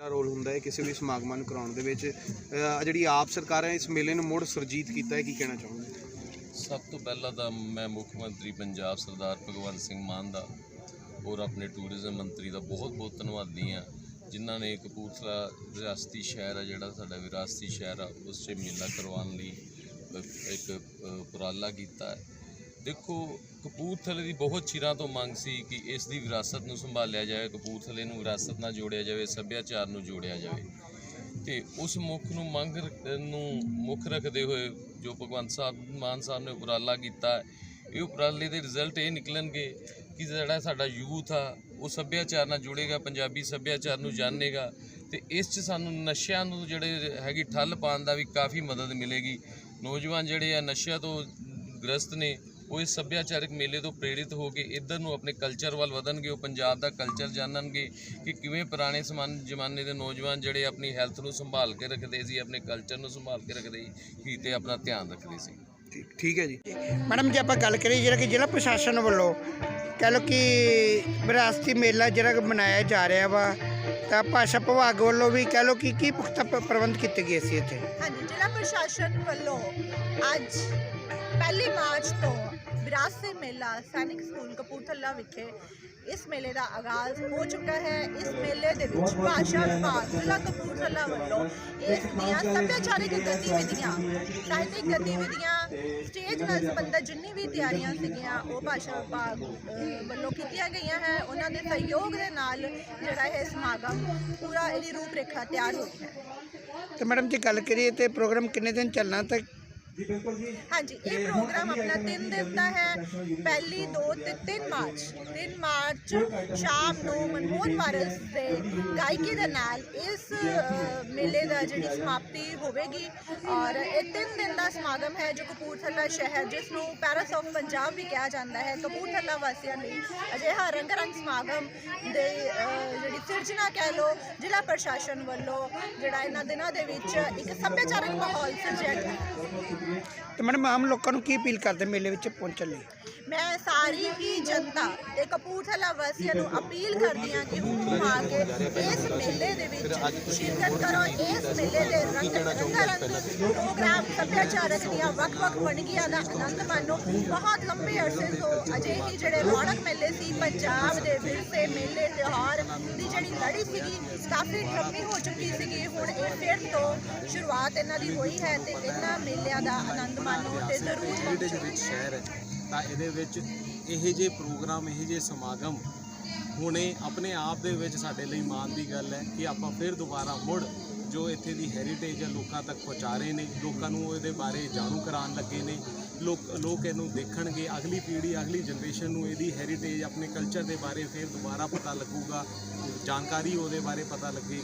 ਦਾ role ਹੁੰਦਾ ਹੈ ਕਿਸੇ ਵੀ ਸਮਾਗਮਾਂ ਨੂੰ ਕਰਾਉਣ ਦੇ ਵਿੱਚ। ਅਹ ਜਿਹੜੀ ਆਪ ਸਰਕਾਰ ਹੈ ਇਸ ਮੇਲੇ ਨੂੰ ਮੁੜ ਸੁਰਜੀਤ ਕੀਤਾ ਹੈ ਕੀ ਕਹਿਣਾ ਚਾਹੋਗੇ? ਸਭ ਤੋਂ ਪਹਿਲਾਂ ਤਾਂ ਮੈਂ ਮੁੱਖ ਮੰਤਰੀ ਪੰਜਾਬ ਸਰਦਾਰ ਭਗਵੰਤ ਸਿੰਘ ਮਾਨ ਦਾ ਔਰ ਆਪਣੇ ਟੂਰਿਜ਼ਮ ਮੰਤਰੀ ਦਾ ਬਹੁਤ ਬਹੁਤ ਧੰਨਵਾਦੀ ਹਾਂ ਜਿਨ੍ਹਾਂ ਨੇ ਕਪੂਰਥਲਾ ਰਿਆਸਤੀ ਸ਼ਹਿਰ ਆ ਜਿਹੜਾ ਸਾਡਾ ਵਿਰਾਸਤੀ ਸ਼ਹਿਰ ਆ ਉਸ 'ਚ ਮੇਲਾ ਕਰਵਾਉਣ ਲਈ ਅ, ਇੱਕ ਅ, ਉਪਰਾਲਾ ਕੀਤਾ ਹੈ। ਦੇਖੋ, ਕਪੂਰਥਲੇ ਦੀ ਬਹੁਤ ਚਿਰਾਂ ਤੋਂ ਮੰਗ ਸੀ ਕਿ ਇਸ ਦੀ ਵਿਰਾਸਤ ਨੂੰ ਸੰਭਾਲਿਆ ਜਾਵੇ, ਕਪੂਰਥਲੇ ਨੂੰ ਵਿਰਾਸਤ ਨਾਲ ਜੋੜਿਆ ਜਾਵੇ, ਸੱਭਿਆਚਾਰ ਨੂੰ ਜੋੜਿਆ ਜਾਵੇ। ਤੇ ਉਸ ਮੁੱਖ ਨੂੰ ਮੰਗ ਨੂੰ ਮੁੱਖ ਰੱਖਦੇ ਹੋਏ ਜੋ ਭਗਵੰਤ ਸਾਹਿਬ, ਮਾਨ ਸਾਹਿਬ ਨੇ ਉਪਰਾਲਾ ਕੀਤਾ, ਇਹ ਉਪਰਾਲੇ ਦੇ ਰਿਜ਼ਲਟ ਇਹ ਨਿਕਲਣਗੇ ਕਿ ਜਿਹੜਾ ਸਾਡਾ ਯੂਥ ਆ, ਉਹ ਸੱਭਿਆਚਾਰ ਨਾਲ ਜੁੜੇਗਾ, ਪੰਜਾਬੀ ਸੱਭਿਆਚਾਰ ਨੂੰ ਜਾਣੇਗਾ ਤੇ ਇਸ 'ਚ ਸਾਨੂੰ ਨਸ਼ਿਆਂ ਨੂੰ ਜਿਹੜੇ ਹੈਗੀ ਠੱਲ ਪਾਉਣ ਦਾ ਵੀ ਕਾਫੀ ਮਦਦ ਮਿਲੇਗੀ। ਨੌਜਵਾਨ ਜਿਹੜੇ ਆ, ਨਸ਼ਿਆਂ ਤੋਂ ਗ੍ਰਸਤ ਨੇ ਉਹ ਇਸ ਸੱਭਿਆਚਾਰਕ ਮੇਲੇ ਤੋਂ ਪ੍ਰੇਰਿਤ ਹੋ ਕੇ ਇੱਧਰ ਨੂੰ ਆਪਣੇ ਕਲਚਰ ਵੱਲ ਵਧਣਗੇ ਉਹ ਪੰਜਾਬ ਦਾ ਕਲਚਰ ਜਾਣਨਗੇ ਕਿ ਕਿਵੇਂ ਪੁਰਾਣੇ ਸਮਾਨ ਜ਼ਮਾਨੇ ਦੇ ਨੌਜਵਾਨ ਜਿਹੜੇ ਆਪਣੀ ਹੈਲਥ ਨੂੰ ਸੰਭਾਲ ਕੇ ਰੱਖਦੇ ਸੀ ਆਪਣੇ ਕਲਚਰ ਨੂੰ ਸੰਭਾਲ ਕੇ ਰੱਖਦੇ ਸੀ ਤੇ ਆਪਣਾ ਧਿਆਨ ਰੱਖਦੇ ਸੀ। ਠੀਕ ਠੀਕ ਹੈ ਜੀ। ਮੈਡਮ ਜੇ ਆਪਾਂ ਗੱਲ ਕਰੀਏ ਜਿਹੜਾ ਕਿ ਜ਼ਿਲ੍ਹਾ ਪ੍ਰਸ਼ਾਸਨ ਵੱਲੋਂ ਕਹਿ ਲਓ ਕਿ ਵਿਰਾਸਤੀ ਮੇਲਾ ਜਿਹੜਾ ਕਿ ਮਨਾਇਆ ਜਾ ਰਿਹਾ ਵਾ ਤਾਂ ਭਾਸ਼ਾ ਵਿਭਾਗ ਵੱਲੋਂ ਵੀ ਕਹਿ ਲਓ ਕਿ ਕੀ ਪੁਖਤਾ ਪ੍ਰਬੰਧ ਕੀਤੇ ਗਏ ਸੀ ਇੱਥੇ? ਹਾਂਜੀ ਜ਼ਿਲ੍ਹਾ ਪ੍ਰਸ਼ਾਸਨ ਵੱਲੋਂ ਅੱਜ ਪਹਿਲੀ ਮਾਰਚ ਤੋਂ ਵਿਰਾਸਤ ਮੇਲਾ ਸੈਨਿਕ ਸਕੂਲ ਕਪੂਰਥਲਾ ਵਿਖੇ ਇਸ ਮੇਲੇ ਦਾ ਆਗਾਜ਼ ਹੋ ਚੁੱਕਾ ਹੈ। ਇਸ ਮੇਲੇ ਦੇ ਵਿੱਚ ਭਾਸ਼ਾ ਵਿਭਾਗ ਜ਼ਿਲ੍ਹਾ ਕਪੂਰਥਲਾ ਵੱਲੋਂ ਇਸ ਦੀਆਂ ਸੱਭਿਆਚਾਰਿਕ ਗਤੀਵਿਧੀਆਂ, ਸਾਹਿਤਿਕ ਗਤੀਵਿਧੀਆਂ, ਸਟੇਜ ਨਾਲ ਸੰਬੰਧਿਤ ਜਿੰਨੀ ਵੀ ਤਿਆਰੀਆਂ ਸੀਗੀਆਂ, ਉਹ ਭਾਸ਼ਾ ਵਿਭਾਗ ਵੱਲੋਂ ਕੀਤੀਆਂ ਗਈਆਂ ਹੈ। ਉਹਨਾਂ ਦੇ ਸਹਿਯੋਗ ਦੇ ਨਾਲ ਜਿਹੜਾ ਇਹ ਸਮਾਗਮ ਪੂਰਾ ਇਹਦੀ ਰੂਪਰੇਖਾ ਤਿਆਰ ਹੋਈ ਹੈ। ਤੇ ਮੈਡਮ ਜੀ, ਗੱਲ ਕਰੀਏ ਤੇ ਪ੍ਰੋਗਰਾਮ ਕਿੰਨੇ ਦਿਨ ਚੱਲਣਾ ਤੇ ਹਾਂਜੀ ਇਹ ਪ੍ਰੋਗਰਾਮ ਆਪਣਾ 3 ਦਿਨ ਦਾ ਹੈ ਪਹਿਲੀ 2 ਤੇ 3 ਮਾਰਚ। 3 ਮਾਰਚ ਸ਼ਾਮ ਨੂੰ ਮਨਮੋਹਨ ਵਾਰਸ ਦੇ ਗਾਇਕੀ ਦੇ ਨਾਲ ਇਸ ਮੇਲੇ ਦਾ ਜਿਹੜੀ ਸਮਾਪਤੀ ਹੋਵੇਗੀ। ਔਰ ਇਹ 3 ਦਿਨ ਦਾ ਸਮਾਗਮ ਹੈ ਜੋ ਕਪੂਰਥਲਾ ਸ਼ਹਿਰ ਜਿਸ ਨੂੰ ਪੈਰਿਸ ਆਫ ਪੰਜਾਬ ਵੀ ਕਿਹਾ ਜਾਂਦਾ ਹੈ। ਕਪੂਰਥਲਾ ਵਾਸੀਆਂ ਲਈ ਅਜਿਹਾ ਰੰਗ ਰੰਗ ਸਮਾਗਮ ਦੇ ਜਿਹੜੀ ਸਿਰਜਣਾ ਕਹਿ ਲੋ ਜ਼ਿਲ੍ਹਾ ਪ੍ਰਸ਼ਾਸਨ ਵੱਲੋਂ ਜਿਹੜਾ ਇਹਨਾਂ ਦਿਨਾਂ ਦੇ ਵਿੱਚ ਇੱਕ ਸੱਭਿਆਚਾਰਕ ਮਾਹੌਲ ਸਿਰਜਿਆ ਗਿਆ। ਹੈ ਤੇ ਮੈਡਮ ਆਮ ਲੋਕਾਂ ਨੂੰ ਕੀ ਅਪੀਲ ਕਰਦੇ ਮੇਲੇ ਵਿੱਚ ਪਹੁੰਚਣ ਲਈ? ਮੈਂ ਸਾਰੀ ਹੀ ਜਨਤਾ ਤੇ ਕਪੂਰਥਲਾ ਵਾਸੀਆਂ ਨੂੰ ਅਪੀਲ ਕਰਦੀ ਹਾਂ ਕਿ ਉਹ ਆ ਕੇ ਇਸ ਮੇਲੇ ਦੇ ਵਿੱਚ ਸ਼ਿਰਕਤ ਕਰੋ, ਇਸ ਮੇਲੇ ਦੇ ਰੰਗ ਰੰਗਾਰੰਗ ਪ੍ਰੋਗਰਾਮ ਸੱਭਿਆਚਾਰਕ ਦੀਆਂ ਵੱਖ-ਵੱਖ ਵੰਨਗੀਆਂ ਦਾ ਆਨੰਦ ਮਾਣੋ। ਬਹੁਤ ਲੰਬੇ ਅਰਸੇ ਤੋਂ ਅਜਿਹੀ ਜਿਹੜੇ ਰੌਣਕ ਮੇਲੇ ਸੀ, ਪੰਜਾਬ ਦੇ ਵਿਰਸੇ ਮੇਲੇ, ਤਿਉਹਾਰ ਦੀ ਜਿਹੜੀ ਲੜੀ ਸੀਗੀ, ਕਾਫੀ ਲੰਬੀ ਹੋ ਚੁੱਕੀ ਸੀਗੀ। ਹੁਣ ਇਹ ਫਿਰ ਤੋਂ ਸ਼ੁਰੂਆਤ ਇਹਨਾਂ ਦੀ ਹੋਈ ਹੈ ਤੇ ਇਹਨਾਂ ਮੇਲਿਆਂ ਦਾ ਆਨੰਦ ਮਾਣੋ ਤੇ ਜ਼ਰੂਰ ਵਿੱਚ ਸ਼ਹਿਰ ਹੈ। ਤਾਂ ਇਹਦੇ ਵਿੱਚ ਇਹੋ ਜਿਹੇ ਪ੍ਰੋਗਰਾਮ ਇਹੋ ਜਿਹੇ ਸਮਾਗਮ ਹੋਣੇ ਆਪਣੇ ਆਪ ਦੇ ਵਿੱਚ ਸਾਡੇ ਲਈ ਮਾਣ ਦੀ ਗੱਲ ਹੈ ਕਿ ਆਪਾਂ ਫਿਰ ਦੁਬਾਰਾ ਮੁੜ ਜੋ ਇੱਥੇ ਦੀ ਹੈਰੀਟੇਜ ਹੈ ਲੋਕਾਂ ਤੱਕ ਪਹੁੰਚਾ ਰਹੇ ਨੇ ਲੋਕਾਂ ਨੂੰ ਇਹਦੇ ਬਾਰੇ ਜਾਣੂ ਕਰਾਉਣ ਲੱਗੇ ਨੇ। ਲੋਕ ਲੋਕ ਇਹਨੂੰ ਦੇਖਣਗੇ ਅਗਲੀ ਪੀੜ੍ਹੀ ਅਗਲੀ ਜਨਰੇਸ਼ਨ ਨੂੰ ਇਹਦੀ ਹੈਰੀਟੇਜ ਆਪਣੇ ਕਲਚਰ ਦੇ ਬਾਰੇ ਫਿਰ ਦੁਬਾਰਾ ਪਤਾ ਲੱਗੂਗਾ ਜਾਣਕਾਰੀ ਉਹਦੇ ਬਾਰੇ ਪਤਾ ਲੱਗੇ।